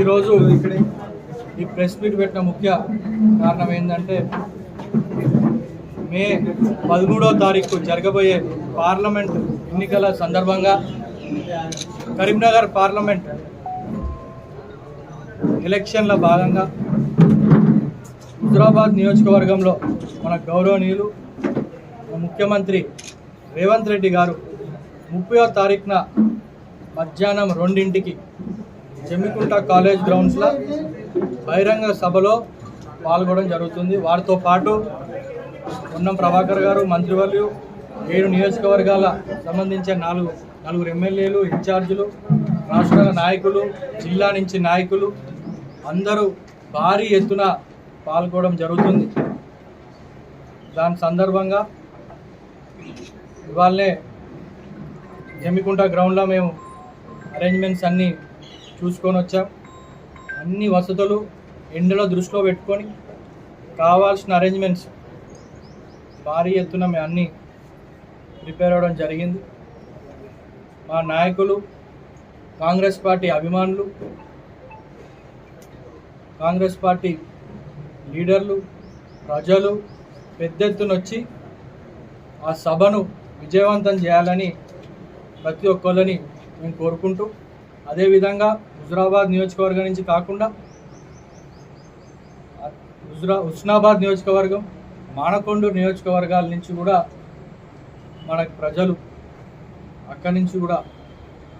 ఈరోజు ఈ press meet పెట్టిన ముఖ్య కారణం ఏంటంటే మే పదమూడవ తారీఖు జరగబోయే పార్లమెంట్ ఎన్నికల సందర్భంగా కరీంనగర్ పార్లమెంట్ ఎలక్షన్ల భాగంగా హుజరాబాద్ నియోజకవర్గంలో మన గౌరవనీయులు ముఖ్యమంత్రి రేవంత్ రెడ్డి గారు ముప్పయో తారీఖున మధ్యాహ్నం రెండింటికి జమ్మికుంట కాలేజ్ గ్రౌండ్స్లో బహిరంగ సభలో పాల్గొనడం జరుగుతుంది. వారితో పాటు పొన్నం ప్రభాకర్ గారు మంత్రివర్యులు ఏడు నియోజకవర్గాల సంబంధించిన నాలుగు నలుగురు ఎమ్మెల్యేలు ఇన్ఛార్జీలు రాష్ట్ర నాయకులు జిల్లా నుంచి నాయకులు అందరూ భారీ ఎత్తున పాల్గొనడం జరుగుతుంది. దాని సందర్భంగా ఇవాళనే జమ్మికుంట గ్రౌండ్లో మేము అరేంజ్మెంట్స్ అన్నీ చూసుకొని వచ్చాం. అన్ని వసతులు ఎండలో దృష్టిలో పెట్టుకొని కావాల్సిన అరేంజ్మెంట్స్ భారీ ఎత్తున మేము అన్నీ ప్రిపేర్ అవ్వడం జరిగింది. మా నాయకులు కాంగ్రెస్ పార్టీ అభిమానులు కాంగ్రెస్ పార్టీ లీడర్లు ప్రజలు పెద్ద ఎత్తున వచ్చి ఆ సభను విజయవంతం చేయాలని ప్రతి ఒక్కళ్ళని మేము కోరుకుంటూ అదేవిధంగా హుజురాబాద్ నియోజకవర్గం నుంచి కాకుండా హుజురా హుస్నాబాద్ నియోజకవర్గం మానకొండ నియోజకవర్గాల నుంచి కూడా మన ప్రజలు అక్కడి నుంచి కూడా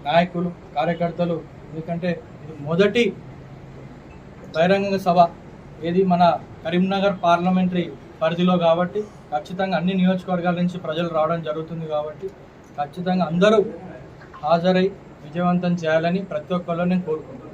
నాయకులు కార్యకర్తలు ఎందుకంటే ఇది మొదటి బహిరంగ సభ ఏది మన కరీంనగర్ పార్లమెంటరీ పరిధిలో కాబట్టి ఖచ్చితంగా అన్ని నియోజకవర్గాల నుంచి ప్రజలు రావడం జరుగుతుంది కాబట్టి ఖచ్చితంగా అందరూ హాజరై విజయవంతం చేయాలని ప్రతి ఒక్కరిలో నేను కోరుకుంటున్నాను.